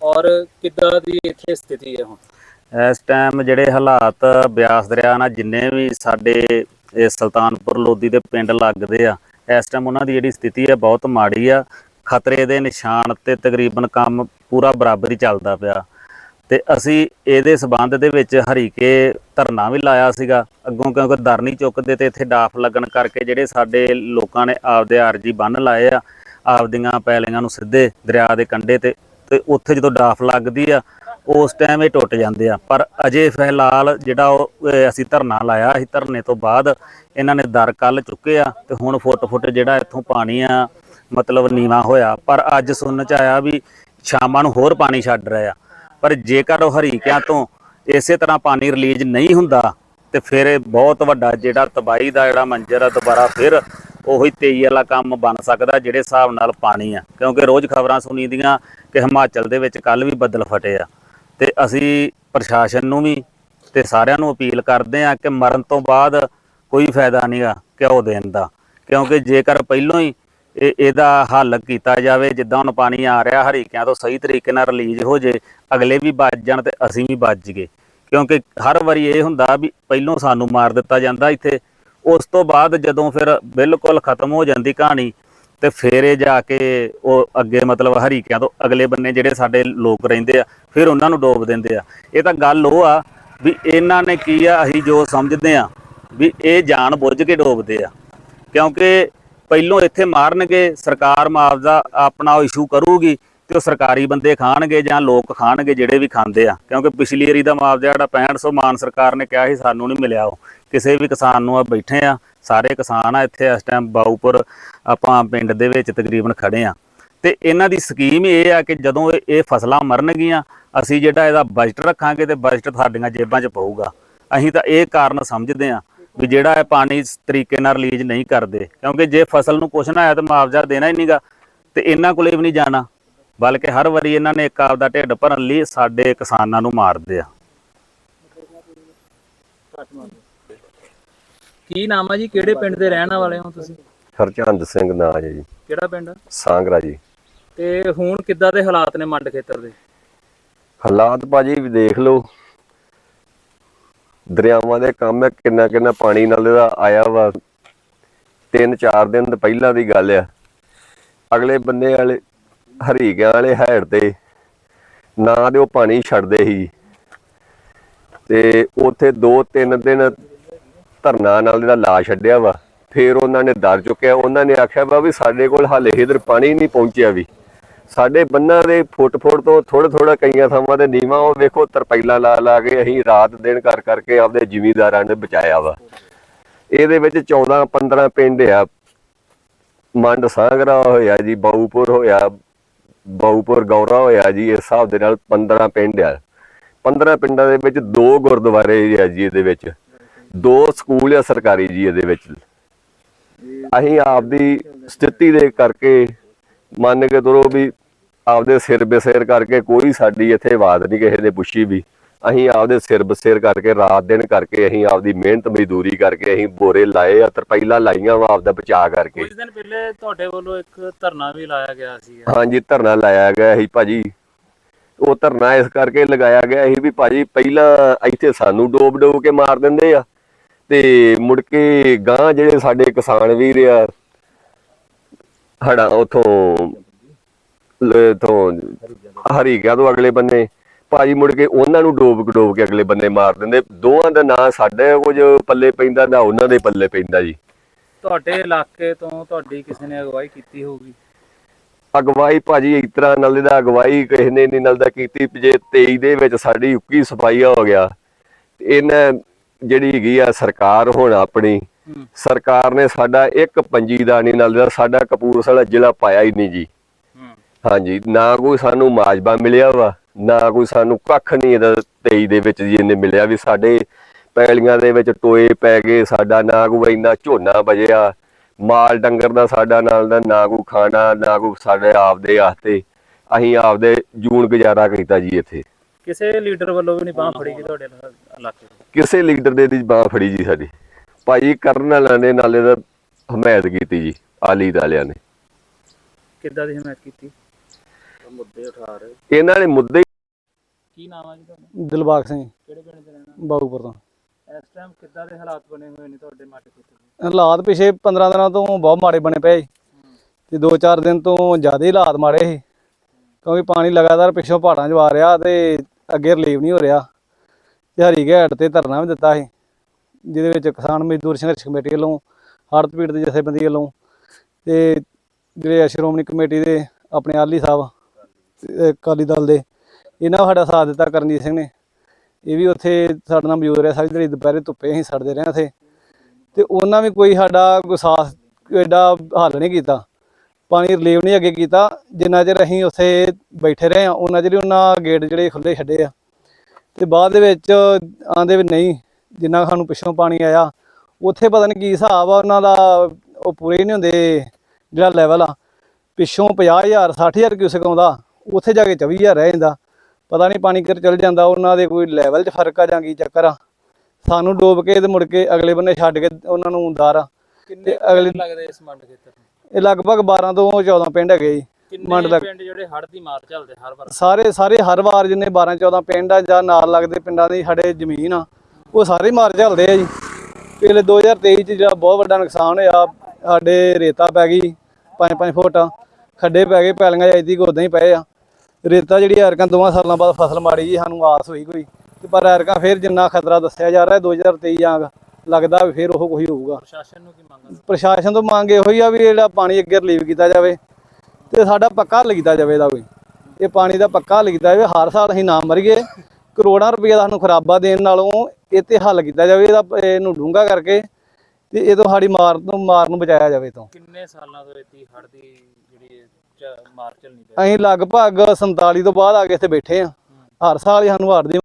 ਔਰ ਕਿੱਦਾਂ ਦੀ ਇੱਥੇ ਸਥਿਤੀ ਹੈ ਹੁਣ? ਇਸ ਟਾਈਮ ਜਿਹੜੇ ਹਾਲਾਤ ਬਿਆਸ ਦਰਿਆ ਨਾਲ ਜਿੰਨੇ ਵੀ ਸਾਡੇ ਇਹ ਸੁਲਤਾਨਪੁਰ ਲੋਧੀ ਦੇ ਪਿੰਡ ਲੱਗਦੇ ਆ, ਇਸ ਟਾਈਮ ਉਹਨਾਂ ਦੀ ਜਿਹੜੀ ਸਥਿਤੀ ਹੈ ਬਹੁਤ ਮਾੜੀ ਆ। ਖਤਰੇ ਦੇ ਨਿਸ਼ਾਨ ਤੇ ਤਕਰੀਬਨ ਕੰਮ ਪੂਰਾ ਬਰਾਬਰ ਹੀ ਚੱਲਦਾ ਪਿਆ। ਤੇ ਅਸੀਂ ਇਹਦੇ ਸਬੰਧ ਦੇ ਵਿੱਚ ਹਰੀਕੇ ਧਰਨਾ ਵੀ ਲਾਇਆ ਸੀਗਾ। ਅੱਗੋਂ ਕਿਉਂਕਿ ਦਰ ਨਹੀਂ ਚੁੱਕਦੇ ਤੇ ਇੱਥੇ ਡਾਫ ਲੱਗਣ ਕਰਕੇ ਜਿਹੜੇ ਸਾਡੇ ਲੋਕਾਂ ਨੇ ਆਪਦੇ ਆਰਜੀ ਬੰਨ ਲਾਏ ਆ, ਆਪਦੀਆਂ ਪੈਲੀਆਂ ਨੂੰ ਸਿੱਧੇ ਦਰਿਆ ਦੇ ਕੰਢੇ ਤੇ ਤੇ ਉੱਥੇ ਜਦੋਂ ਡਾਫ ਲੱਗਦੀ ਆ, ਉਸ ਟਾਈਮ ਇਹ ਟੁੱਟ ਜਾਂਦੇ ਆ। ਪਰ ਅਜੇ ਫਿਲਹਾਲ ਜਿਹੜਾ ਉਹ ਅਸੀਂ ਧਰਨਾ ਲਾਇਆ ਸੀ, ਧਰਨੇ ਤੋਂ ਬਾਅਦ ਇਹਨਾਂ ਨੇ ਦਰ ਕੱਲ ਚੁੱਕੇ ਆ ਤੇ ਹੁਣ ਫੁੱਟ ਫੁੱਟ ਜਿਹੜਾ ਇੱਥੋਂ ਪਾਣੀ ਆ, ਮਤਲਬ ਨੀਵਾ ਹੋਇਆ। ਪਰ ਅੱਜ ਸੁਣਨ ਚ ਆਇਆ ਵੀ ਸ਼ਾਮਾਂ ਨੂੰ ਹੋਰ ਪਾਣੀ ਛੱਡ ਰਿਹਾ ਪਰ ਜੇਕਰ ਉਹ ਹਰੀਕਿਆਂ ਤੋਂ ਇਸੇ ਤਰ੍ਹਾਂ ਪਾਣੀ ਰਿਲੀਜ਼ ਨਹੀਂ ਹੁੰਦਾ, ਤੇ ਫਿਰ ਇਹ ਬਹੁਤ ਵੱਡਾ ਜਿਹੜਾ ਤਬਾਹੀ ਦਾ ਜਿਹੜਾ ਮੰਜ਼ਰ ਆ, ਦੁਬਾਰਾ ਫਿਰ ਉਹੀ 23 ਵਾਲਾ ਕੰਮ ਬਣ ਸਕਦਾ ਜਿਹੜੇ ਹਿਸਾਬ ਨਾਲ ਪਾਣੀ ਆ। ਕਿਉਂਕਿ ਰੋਜ਼ ਖਬਰਾਂ ਸੁਣੀਦੀਆਂ ਕਿ ਹਿਮਾਚਲ ਦੇ ਵਿੱਚ ਕੱਲ ਵੀ ਬੱਦਲ ਫਟੇ ਆ। ਤੇ ਅਸੀਂ ਪ੍ਰਸ਼ਾਸਨ ਨੂੰ ਵੀ ਤੇ ਸਾਰਿਆਂ ਨੂੰ ਅਪੀਲ ਕਰਦੇ ਆ ਕਿ ਮਰਨ ਤੋਂ ਬਾਅਦ ਕੋਈ ਫਾਇਦਾ ਨਹੀਂਗਾ ਘਿਓ ਦੇਣ ਦਾ। ਕਿਉਂਕਿ ਜੇਕਰ ਪਹਿਲੋਂ ਹੀ ਇਹ, ਇਹਦਾ ਹੱਲ ਕੀਤਾ ਜਾਵੇ, ਜਿੱਦਾਂ ਹੁਣ ਪਾਣੀ ਆ ਰਿਹਾ, ਹਰੀਕਿਆਂ ਤੋਂ ਸਹੀ ਤਰੀਕੇ ਨਾਲ ਰਿਲੀਜ਼ ਹੋ ਜੇ, ਅਗਲੇ ਵੀ ਬਚ ਜਾਣ ਤੇ ਅਸੀਂ ਵੀ ਬਚ ਗਏ ਕਿਉਂਕਿ ਹਰ ਵਾਰੀ ਇਹ ਹੁੰਦਾ ਵੀ ਪਹਿਲੋਂ ਸਾਨੂੰ ਮਾਰ ਦਿੱਤਾ ਜਾਂਦਾ ਇੱਥੇ ਉਸ ਤੋਂ ਬਾਅਦ ਜਦੋਂ ਫਿਰ ਬਿਲਕੁਲ ਖਤਮ ਹੋ ਜਾਂਦੀ ਕਹਾਣੀ ਤੇ ਫਿਰ ਇਹ ਜਾ ਕੇ ਉਹ ਅੱਗੇ ਮਤਲਬ ਹਰੀਕਿਆਂ ਤੋਂ ਅਗਲੇ ਬੰਨੇ ਜਿਹੜੇ ਸਾਡੇ ਲੋਕ ਰਹਿੰਦੇ ਆ, ਫਿਰ ਉਹਨਾਂ ਨੂੰ ਡੋਬ ਦਿੰਦੇ ਆ। ਇਹ ਤਾਂ ਗੱਲ ਉਹ ਆ ਵੀ ਇਹਨਾਂ ਨੇ ਕੀ ਆ, ਅਸੀਂ ਜੋ ਸਮਝਦੇ ਆ ਵੀ ਇਹ ਜਾਣ ਬੁੱਝ ਕੇ ਡੋਬਦੇ ਆ। ਕਿਉਂਕਿ ਪਹਿਲੋਂ ਇੱਥੇ ਮਾਰਨਗੇ, ਸਰਕਾਰ ਮੁਆਵਜ਼ਾ ਆਪਣਾ ਉਹ ਇਸ਼ੂ ਕਰੂਗੀ ਤੇ ਉਹ ਸਰਕਾਰੀ ਬੰਦੇ ਖਾਣਗੇ ਜਾਂ ਲੋਕ ਖਾਣਗੇ ਜਿਹੜੇ ਵੀ ਖਾਂਦੇ ਆ। ਕਿਉਂਕਿ ਪਿਛਲੀ ਏਰੀ ਦਾ ਮੁਆਵਜ਼ਾ ਜਿਹੜਾ 6500 ਮਾਨ ਸਰਕਾਰ ਨੇ ਕਿਹਾ ਸੀ, ਸਾਨੂੰ ਨਹੀਂ ਮਿਲਿਆ ਉਹ। ਕਿਸੇ ਵੀ ਕਿਸਾਨ ਨੂੰ ਆ ਬੈਠੇ ਆ, ਸਾਰੇ ਕਿਸਾਨ ਆ ਇੱਥੇ ਇਸ ਟਾਈਮ ਬਾਊਪੁਰ ਆਪਾਂ ਪਿੰਡ ਦੇ ਵਿੱਚ ਤਕਰੀਬਨ ਖੜੇ ਆ। ਤੇ ਇਹਨਾਂ ਦੀ ਸਕੀਮ ਇਹ ਆ ਕਿ ਜਦੋਂ ਇਹ- ਫਸਲਾਂ ਮਰਨਗੀਆਂ, ਅਸੀਂ ਜਿਹੜਾ ਇਹਦਾ ਬਜਟ ਰੱਖਾਂਗੇ ਤੇ ਬਜਟ ਸਾਡੀਆਂ ਜੇਬਾਂ 'ਚ ਪਊਗਾ। ਅਸੀਂ ਤਾਂ ਇਹ ਕਾਰਨ ਸਮਝਦੇ ਆ ਵੀ ਜਿਹੜਾ ਇਹ ਪਾਣੀ ਤਰੀਕੇ ਨਾਲ ਰਿਲੀਜ਼ ਨਹੀਂ ਕਰਦੇ, ਕਿਉਂਕਿ ਜੇ ਫਸਲ ਨੂੰ ਕੁਛ ਨਾ ਆਇਆ ਤਾਂ ਮੁਆਵਜ਼ਾ ਦੇਣਾ ਹੀ ਨਹੀਂਗਾ, ਤੇ ਇਹਨਾਂ ਕੋਲੇ ਵੀ ਨਹੀਂ ਜਾਣਾ। ਬਲਕਿ ਹਰ ਵਾਰੀ ਇਹਨਾਂ ਨੇ ਇੱਕ ਆਪਦਾ ਢਿੱਡ ਭਰਨ ਲਈ ਸਾਡੇ ਕਿਸਾਨਾਂ ਨੂੰ ਮਾਰਦੇ ਆ। ਕੀ ਨਾਮ ਆ ਜੀ? ਕਿਹੜੇ ਪਿੰਡ ਦੇ ਰਹਿਣ ਵਾਲੇ ਹੋ ਤੁਸੀਂ? ਹਰਚੰਦ ਸਿੰਘ ਨਾਂ ਹੈ ਜੀ। ਕਿਹੜਾ ਪਿੰਡ? ਸਾਂਗਰਾ ਜੀ। ਤੇ ਹੁਣ ਕਿੱਦਾਂ ਦੇ ਹਾਲਾਤ ਨੇ ਮੰਡ ਖੇਤਰ ਦੇ? ਹਾਲਾਤ ਭਾਜੀ ਵੀ ਦੇਖ ਲਓ। ਦਰਿਆਵਾਂ ਦੇ ਕੰਮ ਹੈ ਕਿੰਨਾ ਕਿੰਨਾ ਪਾਣੀ ਨਾਲ ਇਹਦਾ ਆਇਆ ਵਾ। ਤਿੰਨ ਚਾਰ ਦਿਨ ਪਹਿਲਾਂ ਦੀ ਗੱਲ ਆ। ਅਗਲੇ ਬੰਨੇ ਵਾਲੇ ਹਰੀਕਿਆਂ ਵਾਲੇ ਹੈੜ ਤੇ ਨਾ ਦੇ ਉਹ ਪਾਣੀ ਛੱਡਦੇ ਸੀ। ਤੇ ਉੱਥੇ ਦੋ ਤਿੰਨ ਦਿਨ ਧਰਨਾ ਨਾਲ ਜਿਹੜਾ ਲਾ ਛੱਡਿਆ ਵਾ, ਫਿਰ ਉਹਨਾਂ ਨੇ ਦਰ ਚੁੱਕਿਆ। ਉਹਨਾਂ ਨੇ ਆਖਿਆ ਵਾ ਵੀ ਸਾਡੇ ਕੋਲ ਹਾਲੇ ਇਧਰ ਪਾਣੀ ਨਹੀਂ ਪਹੁੰਚਿਆ ਵੀ। ਸਾਡੇ ਬੰਨਾਂ ਦੇ ਫੁੱਟ ਫੁੱਟ ਤੋਂ ਥੋੜਾ ਥੋੜਾ ਕਈਆਂ ਥਾਵਾਂ ਤੇ ਨੀਵਾਂ, ਉਹ ਵੇਖੋ ਤਰਪੈਲਾ ਲਾ ਲਾ ਕੇ ਅਸੀਂ ਰਾਤ ਦਿਨ ਕਰ ਕਰਕੇ ਆਪਦੇ ਜਿਮੀਦਾਰਾਂ ਨੇ ਬਚਾਇਆ ਵਾ। ਇਹਦੇ ਵਿੱਚ 14 15 ਪਿੰਡ ਆ। ਮੰਡ ਸਾਂਗਰਾ ਹੋਇਆ ਜੀ, ਬਾਊਪੁਰ ਹੋਇਆ, ਬਾਊਪੁਰ ਗੌਰਾ ਹੋਇਆ ਜੀ, ਇਸ ਹਿਸਾਬ ਦੇ ਨਾਲ 15 ਪਿੰਡ ਆ। 15 ਪਿੰਡਾਂ ਦੇ ਵਿੱਚ ਦੋ ਗੁਰਦੁਆਰੇ ਆ ਜੀ ਇਹਦੇ ਵਿੱਚ। ਦੋ ਸਕੂਲ ਆ ਸਰਕਾਰੀ ਜੀ ਇਹਦੇ ਵਿੱਚ। ਅਸੀਂ ਆਪਦੀ ਸਥਿਤੀ ਦੇ ਕਰਕੇ ਮੰਨ ਕੇ ਤੁਰੋ ਵੀ ਆਪਦੇ ਸਿਰ ਬਸਿਰ ਕਰਕੇ ਕੋਈ ਸਾਡੀ ਇੱਥੇ ਆਵਾਜ਼ ਨਹੀਂ ਕਿਸੇ ਨੇ ਪੁੱਛੀ ਵੀ। ਅਸੀਂ ਆਪਦੇ ਸਿਰ ਬਸਿਰ ਕਰਕੇ ਰਾਤ ਦਿਨ ਕਰਕੇ ਅਸੀਂ ਆਪਦੀ ਮਿਹਨਤ ਮਜ਼ਦੂਰੀ ਕਰਕੇ ਅਸੀਂ ਬੋਰੇ ਲਾਏ ਆ ਤਰਪੈਲਾ ਲਾਈਆਂ ਵਾ ਆਪਦਾ ਬਚਾ ਕਰਕੇ। ਕੁਝ ਦਿਨ ਪਹਿਲੇ ਤੁਹਾਡੇ ਵੱਲੋਂ ਇੱਕ ਧਰਨਾ ਵੀ ਲਾਇਆ ਗਿਆ ਸੀ। ਹਾਂਜੀ ਧਰਨਾ ਲਾਇਆ ਗਿਆ ਸੀ ਭਾਜੀ। ਉਹ ਧਰਨਾ ਇਸ ਕਰਕੇ ਲਗਾਇਆ ਗਿਆ ਸੀ ਵੀ ਭਾਜੀ ਪਹਿਲਾਂ ਇੱਥੇ ਸਾਨੂੰ ਡੋਬ ਡੋਬ ਕੇ ਮਾਰ ਦਿੰਦੇ ਆ। ਤੇ ਮੁੜ ਕੇ ਗਾਂ ਜਿਹੜੇ ਸਾਡੇ ਕਿਸਾਨ ਵੀਰ ਆ ਹੜਾ ਉਥੋਂ ਤੋਂ ਹਰੀ ਗਿਆ ਤੋਂ ਅਗਲੇ ਬੰਨੇ ਭਾਜੀ ਮੁੜ ਕੇ ਉਹਨਾਂ ਨੂੰ ਡੋਬ ਡੋਬ ਕੇ ਅਗਲੇ ਬੰਨੇ ਮਾਰ ਦਿੰਦੇ ਦੋਵਾਂ ਦਾ ਨਾਂ ਸਾਡੇ ਕੁਝ ਪੱਲੇ ਪੈਂਦਾ ਨਾ ਉਹਨਾਂ ਦੇ ਪੱਲੇ ਪੈਂਦਾ ਜੀ। ਤੁਹਾਡੇ ਇਲਾਕੇ ਤੋਂ ਤੁਹਾਡੀ ਕਿਸੇ ਨੇ ਅਗਵਾਈ ਕੀਤੀ ਹੋਊਗੀ? ਅਗਵਾਈ ਭਾਜੀ ਇਸ ਤਰ੍ਹਾਂ ਨਾਲ ਦਾ ਅਗਵਾਈ ਕਿਸੇ ਨੇ ਨਹੀਂ ਨਾਲ ਦਾ ਕੀਤੀ ਜੇ 23 ਦੇ ਵਿੱਚ ਸਾਡੀ ਉੱਕੀ ਸਫ਼ਾਈ ਹੋ ਗਿਆ ਇਹਨਾਂ ਜਿਹੜੀ ਹੈਗੀ ਆ ਸਰਕਾਰ ਹੁਣ ਆਪਣੀ। ਸਰਕਾਰ ਨੇ ਸਾਡਾ ਇੱਕ ਪੰਜੀ ਦਾ ਨਹੀਂ ਨਾਲ ਦਾ ਸਾਡਾ ਕਪੂਰਥਲਾ ਜ਼ਿਲ੍ਹਾ ਪਾਇਆ ਹੀ ਨਹੀਂ ਜੀ ਹਾਂਜੀ ਨਾ ਕੋਈ ਸਾਨੂੰ ਮਾਜਬਾ ਮਿਲਿਆ ਵਾ ਨਾ ਕੋਈ ਸਾਨੂੰ ਕੱਖ ਨਹੀਂ ਇਹਦਾ 23 ਦੇ ਵਿੱਚ ਜੀ ਇਹਨੇ ਮਿਲਿਆ ਵੀ ਸਾਡੇ ਪੈਲੀਆਂ ਦੇ ਵਿੱਚ ਟੋਏ ਪੈ ਗਏ ਸਾਡਾ ਨਾ ਕੋਈ ਇੰਨਾ ਝੋਨਾ ਬਜਿਆ ਮਾਲ ਡੰਗਰ ਦਾ ਸਾਡਾ ਨਾਲ ਦਾ ਨਾ ਕੋਈ ਖਾਣਾ ਨਾ ਕੋਈ ਸਾਡੇ ਆਪਦੇ ਆਸਤੇ ਅਸੀਂ ਆਪਦੇ ਜੂਨ ਗੁਜ਼ਾਰਾ ਕੀਤਾ ਜੀ ਇੱਥੇ ਕਿਸੇ ਲੀਡਰ ਵੱਲੋਂ ਵੀ ਨਹੀਂ ਬਾਹ ਫੜੀ ਗਈ ਤੁਹਾਡੇ ਇਲਾ- ਇਲਾਕੇ? ਕਿਸੇ ਲੀਡਰ ਦੇ ਦੀ ਬਾਹ ਫੜੀ ਜੀ ਸਾਡੀ। ਭਾਈ ਕਰਨ ਵਾਲਿਆਂ ਨੇ ਨਾਲੇ ਦਾ ਹਮਾਇਤ ਕੀਤੀ ਜੀ ਆਲੀ ਵਾਲਿਆਂ ਨੇ। ਕਿੱਦਾਂ ਦੀ ਹਮਾਇਤ ਕੀਤੀ? ਮੁੱਦੇ ਉਠਾ ਰਹੇ ਇਹਨਾਂ ਨੇ ਮੁੱਦੇ ਕੀ ਨਾਮ ਆ ਜੀ ਤੁਹਾਡਾ? ਦਿਲਬਾਗ ਸਿੰਘ। ਕਿਹੜੇ ਪਿੰਡ ਦੇ ਰਹਿਣਾ ਬਾਗੂਪੁਰ ਤੋਂ। ਇਸ ਟਾਈਮ ਕਿੱਦਾਂ ਦੇ ਹਾਲਾਤ ਬਣੇ ਹੋਏ ਨੇ ਤੁਹਾਡੇ ਮਾਟੇ ਖੇਤਰ ਹਾਲਾਤ ਪਿਛੇ 15 ਦਿਨਾਂ ਤੋਂ ਬਹੁਤ ਮਾੜੇ ਬਣੇ ਪਏ ਤੇ 2-4 ਦਿਨ ਤੋਂ ਜ਼ਿਆਦਾ ਹੀ ਹਾਲਾਤ ਮਾੜੇ ਸੀ। ਕਿਉਂਕਿ ਪਾਣੀ ਲਗਾਤਾਰ ਪਿੱਛੋਂ ਪਹਾੜਾਂ 'ਚ ਆ ਰਿਹਾ ਤੇ ਅੱਗੇ ਰਿਲੀਵ ਨਹੀਂ ਹੋ ਰਿਹਾ। ਹਰੀ ਘਾਟ ਤੇ ਧਰਨਾ ਵੀ ਦਿੱਤਾ ਸੀ, ਜਿਹਦੇ ਵਿੱਚ ਕਿਸਾਨ ਮਜ਼ਦੂਰ ਸੰਘਰਸ਼ ਕਮੇਟੀ ਵੱਲੋਂ, ਹੜ੍ਹ ਪੀੜਤ ਜਥੇਬੰਦੀ ਵੱਲੋਂ ਤੇ ਜਿਹੜੇ ਸ਼੍ਰੋਮਣੀ ਕਮੇਟੀ ਦੇ ਆਪਣੇ ਆਲੀ ਸਾਹਿਬ ਤੇ ਅਕਾਲੀ ਦਲ ਦੇ, ਇਹਨਾਂ ਸਾਡਾ ਸਾਥ ਦਿੱਤਾ ਕਰਨਜੀਤ ਸਿੰਘ ਨੇ। ਇਹ ਵੀ ਉੱਥੇ ਸਾਡੇ ਨਾਲ ਮੌਜੂਦ ਰਿਹਾ, ਸਾਰੀ ਦਿਹਾੜੀ ਦੁਪਹਿਰੇ ਧੁੱਪੇ ਅਸੀਂ ਸੜਦੇ ਰਹੇ ਉੱਥੇ। ਤੇ ਉਹਨਾਂ ਵੀ ਕੋਈ ਸਾਡਾ ਕੋਈ ਐਡਾ ਹੱਲ ਨਹੀਂ ਕੀਤਾ। ਪਾਣੀ ਰਿਲੀਵ ਨਹੀਂ ਅੱਗੇ ਕੀਤਾ, ਜਿੰਨਾ ਚਿਰ ਅਸੀਂ ਉੱਥੇ ਬੈਠੇ ਰਹੇ ਆ ਉਹਨਾਂ ਚਿਰ ਹੀ ਉਹਨਾਂ ਗੇਟ ਜਿਹੜੇ ਖੁੱਲੇ ਛੱਡੇ ਆ। ਤੇ ਬਾਅਦ ਦੇ ਵਿੱਚ ਆਂਦੇ ਵੀ ਨਹੀਂ ਜਿੰਨਾ ਸਾਨੂੰ ਪਿੱਛੋਂ ਪਾਣੀ ਆਇਆ ਉੱਥੇ ਪਤਾ ਨਹੀਂ ਕੀ ਹਿਸਾਬ ਆ ਉਹਨਾਂ ਦਾ ਉਹ ਪੂਰੇ ਨਹੀਂ ਹੁੰਦੇ ਜਿਹੜਾ ਲੈਵਲ ਆ। ਪਿੱਛੋਂ 50000 60000 ਕਿਊਸਕ ਆਉਂਦਾ ਉੱਥੇ ਜਾ ਕੇ 24000 ਰਹਿ ਜਾਂਦਾ। ਪਤਾ ਨਹੀਂ ਪਾਣੀ ਕਿਰ ਚਲ ਜਾਂਦਾ ਉਹਨਾਂ ਦੇ ਕੋਈ ਲੈਵਲ 'ਚ ਫ਼ਰਕ ਆ ਜਾਂ ਕੀ ਚੱਕਰ ਆ। ਸਾਨੂੰ ਡੋਬ ਕੇ ਤੇ ਮੁੜ ਕੇ ਅਗਲੇ ਬੰਨੇ ਛੱਡ ਕੇ ਉਹਨਾਂ ਨੂੰ ਦਾਰ ਆ। ਕਿੰਨੇ ਅਗਲੇ- ਲੱਗਦੇ ਇਸ ਮੰਡ ਖੇਤਰ ਇਹ ਲਗਭਗ 12 ਤੋਂ 14 ਪਿੰਡ ਹੈਗੇ ਜੀ। ਮੰਡ ਕਿੰਨੇ ਪਿੰਡ ਜਿਹੜੇ ਹੜ੍ਹ ਦੀ ਮਾਰ ਝੱਲਦੇ ਹਰ ਵਾਰ? ਸਾਰੇ ਸਾਰੇ ਹਰ ਵਾਰ ਜਿੰਨੇ 12 14 ਪਿੰਡ ਆ ਜਾਂ ਨਾਲ ਲੱਗਦੇ ਪਿੰਡਾਂ ਦੀ ਸਾਡੇ ਜ਼ਮੀਨ ਆ ਉਹ ਸਾਰੇ ਮਾਰ ਝੱਲਦੇ ਆ ਜੀ। ਪਿਛਲੇ 2023 ਚ ਜਿਹੜਾ ਬਹੁਤ ਵੱਡਾ ਨੁਕਸਾਨ ਹੋਇਆ ਸਾਡੇ ਰੇਤਾ ਪੈ ਗਈ 5-5 ਫੁੱਟ ਖੱਡੇ ਪੈ ਗਏ ਪੈਲੀਆਂ ਐਦੀ ਉਦਾਂ ਹੀ ਪਏ ਆ। ਰੇਤਾ ਜਿਹੜੀ ਐਰਕਾਂ ਦੋਵਾਂ ਸਾਲਾਂ ਬਾਅਦ ਫਸਲ ਮਾੜੀ ਜੀ ਸਾਨੂੰ ਆਸ ਹੋਈ ਕੋਈ। ਤੇ ਪਰ ਐਰਕਾਂ ਫਿਰ ਜਿੰਨਾ ਖਤਰਾ ਦੱਸਿਆ ਜਾ ਰਿਹਾ 2023 ਜਾਂਗ ਲੱਗਦਾ ਵੀ ਫਿਰ ਉਹ ਕੋਈ ਹੋਊਗਾ। ਪ੍ਰਸ਼ਾਸਨ ਨੂੰ ਕੀ ਮੰਗਦੇ ਪ੍ਰਸ਼ਾਸਨ ਤੋਂ ਮੰਗ ਇਹੋ ਹੀ ਆ ਵੀ ਜਿਹੜਾ ਪਾਣੀ ਅੱਗੇ ਰਿਲੀਵ ਕੀਤਾ ਜਾਵੇ। ਤੇ ਸਾਡਾ ਪੱਕਾ ਕੀਤਾ ਜਾਵੇ ਇਹਦਾ ਕੋਈ। ਇਹ ਪਾਣੀ ਦਾ ਪੱਕਾ ਕੀਤਾ ਜਾਵੇ ਹਰ ਸਾਲ ਅਸੀਂ ਨਾ ਮਰੀਏ। ਕਰੋੜਾਂ ਰੁਪਏ ਦਾ ਸਾਨੂੰ ਖਰਾਬਾ ਦੇਣ ਨਾਲੋਂ ਇਹ ਤੇ ਹੱਲ ਕੀਤਾ ਜਾਵੇ ਇਹਦਾ ਇਹਨੂੰ ਡੂੰਘਾ ਕਰਕੇ ਤੇ ਇਹ ਤੋਂ ਸਾਡੀ ਮਾਰ ਤੋਂ ਮਾਰ ਨੂੰ ਬਚਾਇਆ ਜਾਵੇ ਤੋਂ। ਕਿੰਨੇ ਸਾਲਾਂ ਤੋਂ ਇਤੀ ਹੜ੍ਹ ਦੀ ਜਿਹੜੀ ਮਾਰ ਝੱਲਣੀ ਪਈ? ਅਸੀਂ ਲਗਭਗ 47 ਤੋਂ ਬਾਅਦ ਆ ਕੇ ਇੱਥੇ ਬੈਠੇ ਆ ਹਰ ਸਾਲ ਹੀ ਸਾਨੂੰ ਹੜ੍ਹ ਦੀ